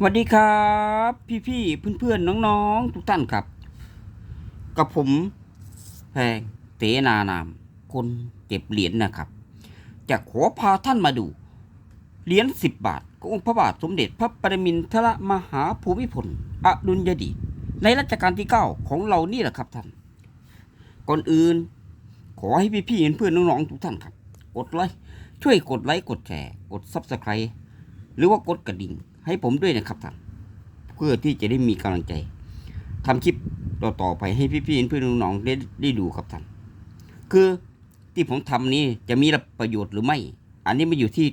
สวัสดีครับ พี่ๆเพื่อนๆนน้องๆ ทุกท่านครับ กับผมแพงเตนานาม คนเก็บเหรียญนะครับ จะขอพาท่านมาดู เหรียญสิบบาทขององค์พระบาทสมเด็จพระปรมินทรมหาภูมิพลอดุลยเดชในรัชกาลที่เก้าของเรานี่แหละครับท่าน ก่อนอื่น ขอให้พี่ๆเพื่อนๆน้องๆ ทุกท่านครับ กดไลค์ช่วยกดไลค์กดแชร์กดซับสไครต์หรือว่ากดกระดิ่ง ให้ผมด้วยนะครับท่านเพื่อที่จะได้มีกำลังใจทำคลิปต่อๆไปให้พี่ๆเพื่อนน้องๆได้ได้ดูครับท่านคือที่ผมทำนี้จะมีประโยชน์หรือไม่ อันนี้มาอยู่ที่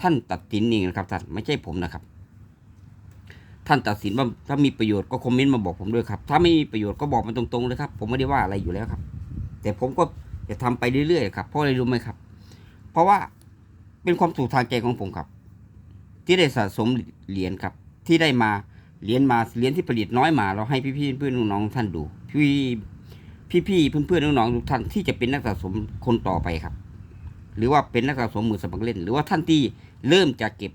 ท่านตัดสินเองนะครับท่านไม่ใช่ผมนะครับ ท่านตัดสินว่าถ้ามีประโยชน์ก็คอมเมนต์มาบอกผมด้วยครับ ถ้าไม่มีประโยชน์ก็บอกมาตรงๆเลยครับ ผมไม่ได้ว่าอะไรอยู่แล้วครับ แต่ผมก็จะทำไปเรื่อยๆครับเพราะอะไรรู้ไหมครับ เพราะว่าเป็นความสุขทางใจของผมครับ ที่ได้สะสมเหรียญครับ ที่ได้มาเหรียญมาเหรียญที่ผลิตน้อยมา เราให้พี่ๆเพื่อนน้องท่านดู พี่พี่ๆเพื่อนๆน้องๆทุกท่านที่จะเป็นนักสะสมคนต่อไปครับ หรือว่าเป็นนักสะสมมือสมัครเล่น หรือว่าท่านที่เริ่มจะเก็บ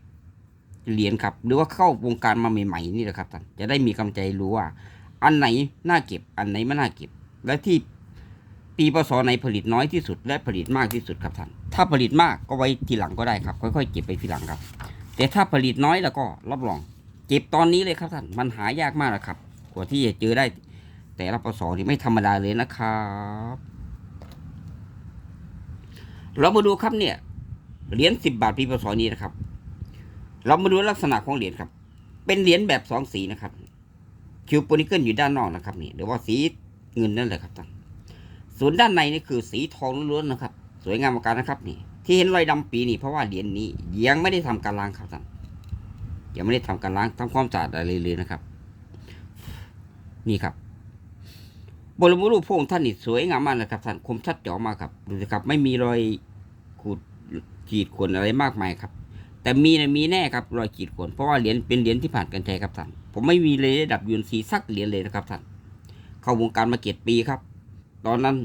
เหรียญครับ หรือว่าเข้าวงการมาใหม่ๆนี่แหละครับท่านจะได้มีกำลังใจรู้ว่า อันไหนน่าเก็บอันไหนไม่น่าเก็บ และที่ปีพศไหนผลิตน้อยที่สุด และผลิตมากที่สุดครับท่าน ถ้าผลิตมากก็ไว้ทีหลังก็ได้ครับ ค่อยๆเก็บไปทีหลังครับ แต่ถ้าผลิตน้อยแล้วก็รับรอง เก็บตอนนี้เลยครับท่านมันหายากมากนะครับ กว่าที่จะเจอได้ แต่ละปศนี่ไม่ธรรมดาเลยนะครับ เรามาดูครับเนี่ยเหรียญสิบบาทปีพศนี้นะครับ เรามาดูลักษณะของเหรียญครับ เป็นเหรียญแบบสองสีนะครับคิวโปนิเกิลอยู่ด้านนอกนะครับนี่หรือว่าสีเงินนั่นแหละครับท่านส่วนด้านในนี่คือสีทองล้วนๆนะครับ สวยงามมากนะครับนี่ ที่เห็นรอยดำปีนี่เพราะว่าเหรียญนี้ยังไม่ได้ทำการล้างครับท่านยังไม่ได้ทำการล้างทำความสะอาดอะไรเลยนะครับ นี่ครับบรมรูปพระองค์ท่านนี่สวยงามมากนะครับท่านคมชัดเจ๋อมากครับดูสิครับ ไม่มีรอยขูดขีดข่วนอะไรมากมายครับ แต่มีนะมีแน่ครับรอยขีดข่วนเพราะว่าเหรียญเป็นเหรียญที่ผ่านการใช้ครับท่านผมไม่มีเลยระดับยูนซีสักเหรียญเลยนะครับท่านเข้าวงการมาเกียรติปีครับ ตอนนั้น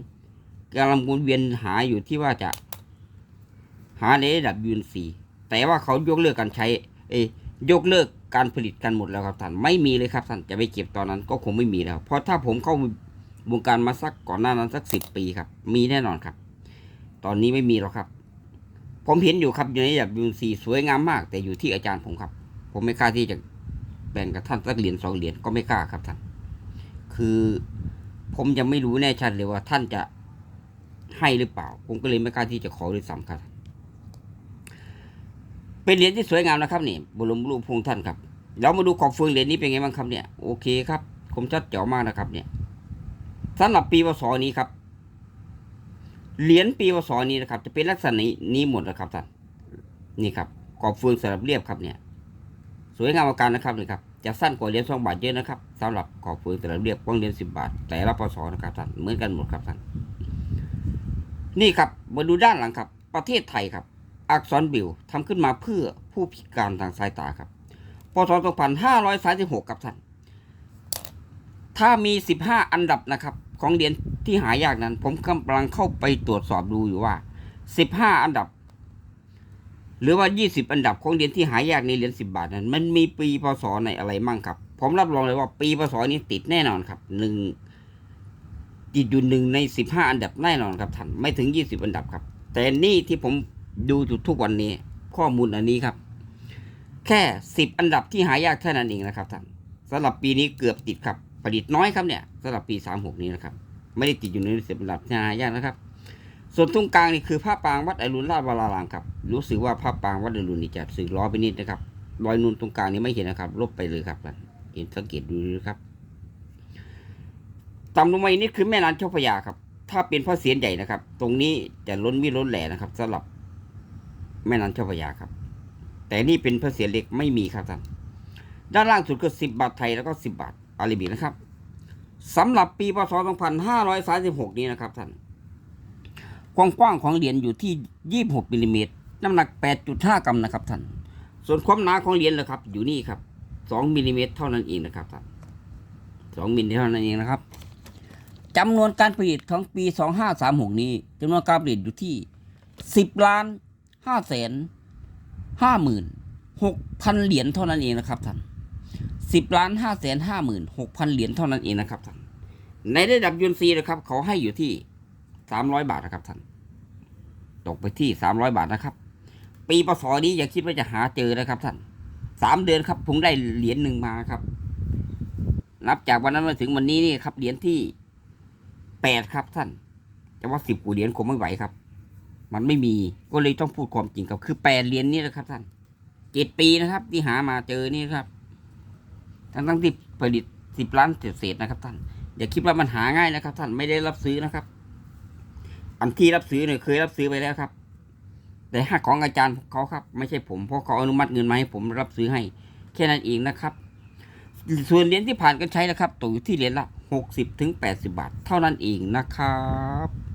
กำลังวนเวียนหาอยู่ที่ว่าจะ หาในระดับยูนซีแต่ว่าเขายกเลิกการใช้เอยกเลิกการผลิตกันหมดแล้วครับท่านไม่มีเลยครับท่านจะไปเก็บตอนนั้นก็คงไม่มีแล้ว เพราะถ้าผมเข้าวงการมาสักก่อนหน้านั้นสักสิบปีครับ มีแน่นอนครับ ตอนนี้ไม่มีหรอกครับ ผมเห็นอยู่ครับอยู่ในระดับยูนซีสวยงามมาก แต่อยู่ที่อาจารย์ผมครับ ผมไม่กล้าที่จะแบ่งกับท่านสักเหรียญสองเหรียญก็ไม่กล้าครับท่าน คือผมยังไม่รู้แน่ชัดเลยว่าท่านจะให้หรือเปล่า ผมก็เลยไม่กล้าที่จะขอด้วยซ้ำครับ เป็นเหรียญที่สวยงามนะครับนี่บรมรูปพงท่านครับเรามาดูขอบเฟืองเหรียญนี้เป็นไงบ้างครับเนี่ยโอเคครับคมชัดเจ๋วมากนะครับ เนี่ยสำหรับปีพศนี้ครับเหรียญปีพศนี้นะครับ จะเป็นลักษณะนี้หมดนะครับท่านนี่ครับขอบเฟืองสลับเรียบครับเนี่ย สวยงามอาการนะครับนี่ครับจะสั้นกว่าเหรียญสองบาทเยอะนะครับสำหรับขอบเฟืองสลับเรียบของเหรียญสิบบาท แต่ละพศนะครับท่านเหมือนกันหมดครับท่านนี่ครับมาดูด้านหลังครับ ประเทศไทยครับ อักษรบิวทำขึ้นมาเพื่อผู้พิการทางสายตาครับพศ2536ครับท่าน ถ้ามี 15 อันดับนะครับของเหรียญที่หายากนั้น ผมกำลังเข้าไปตรวจสอบดูอยู่ว่า 15 อันดับ หรือว่า 20 อันดับของเหรียญที่หายากในเหรียญ10 บาทนั้น มันมีปีพศในอะไรมั่งครับ ผมรับรองเลยว่าปีพศนี้ติดแน่นอนครับหนึ่งติดอยู่หนึ่งใน 15 อันดับแน่นอนครับท่านไม่ถึง 20 อันดับครับ แต่นี่ที่ผม ดูอยู่ทุกวันนี้ ข้อมูลอันนี้ครับ แค่สิบอันดับที่หายากเท่านั้นเองนะครับท่านสำหรับปีนี้เกือบติดครับผลิตน้อยครับเนี่ยสำหรับปีสามหกนี้นะครับ ไม่ได้ติดอยู่ในสิบอันดับที่หายากนะครับ ส่วนตรงกลางนี่คือผ้าปางวัดอรุณราชวรารามครับรู้สึกว่าผ้าปางวัดอรุณนี่จะสึกล้อไปนิดนะครับรอยนูนตรงกลางนี่ไม่เห็นนะครับ ลบไปเลยครับเห็นสังเกตดูนะครับต่ำลงมาอีกนิดคือแม่น้ำเจ้าพระยาครับ ถ้าเป็นพระเศียรใหญ่นะครับ ตรงนี้จะล้นมีล้นแหล่นะครับสำหรับ แม่น้ำเจ้าพระยาครับ แต่นี่เป็นพระเศียรเล็กไม่มีครับท่านด้านล่างสุดคือสิบบาทไทยแล้วก็สิบบาทอาราบินะครับสำหรับปีพศ 2536 นี้นะครับท่านความกว้างของเหรียญอยู่ที่ 26มิลลิเมตรน้ำหนัก 8.5 กรัมนะครับท่านส่วนความหนาของเหรียญนะครับ อยู่นี่ครับ 2มิลลิเมตรเท่านั้นเองนะครับท่าน2มิลลิเท่านั้นเองนะครับจำนวนการผลิตของปี 2536 นี้จำนวนการผลิตอยู่ที่ 10ล้าน ห้าแสนห้าหมื่นหกพันเหรียญเท่านั้นเองนะครับท่านสิบล้านห้าแสนห้าหมื่นหกพันเหรียญเท่านั้นเองนะครับท่านในระดับยูนซีนะครับ เขาให้อยู่ที่สามร้อยบาทนะครับท่านตกไปที่สามร้อยบาทนะครับ ปีปศนี้อย่าคิดว่าจะหาเจอนะครับท่านสามเดือนครับผมได้เหรียญหนึ่งมาครับ นับจากวันนั้นมาถึงวันนี้นี่ครับเหรียญที่แปดครับท่านแต่ว่าสิบกว่าเหรียญคงไม่ไหวครับ มันไม่มีก็เลยต้องพูดความจริงครับ คือแปดเหรียญนี่นะครับท่านเจ็ดปีนะครับ ที่หามาเจอนี่ครับ ทั้งทั้งที่ผลิตสิบล้านเศษนะครับท่านอย่าคิดว่ามันหาง่ายนะครับ ท่านไม่ได้รับซื้อนะครับ อันที่รับซื้อเนี่ยเคยรับซื้อไปแล้วครับ แต่ห้าของอาจารย์เขาครับ ไม่ใช่ผมเพราะเขาอนุมัติเงินมาให้ผมรับซื้อให้ แค่นั้นเองนะครับส่วนเหรียญที่ผ่านการใช้นะครับตกอยู่ที่เหรียญละหกสิบถึงแปดสิบาท เท่านั้นเองนะครับ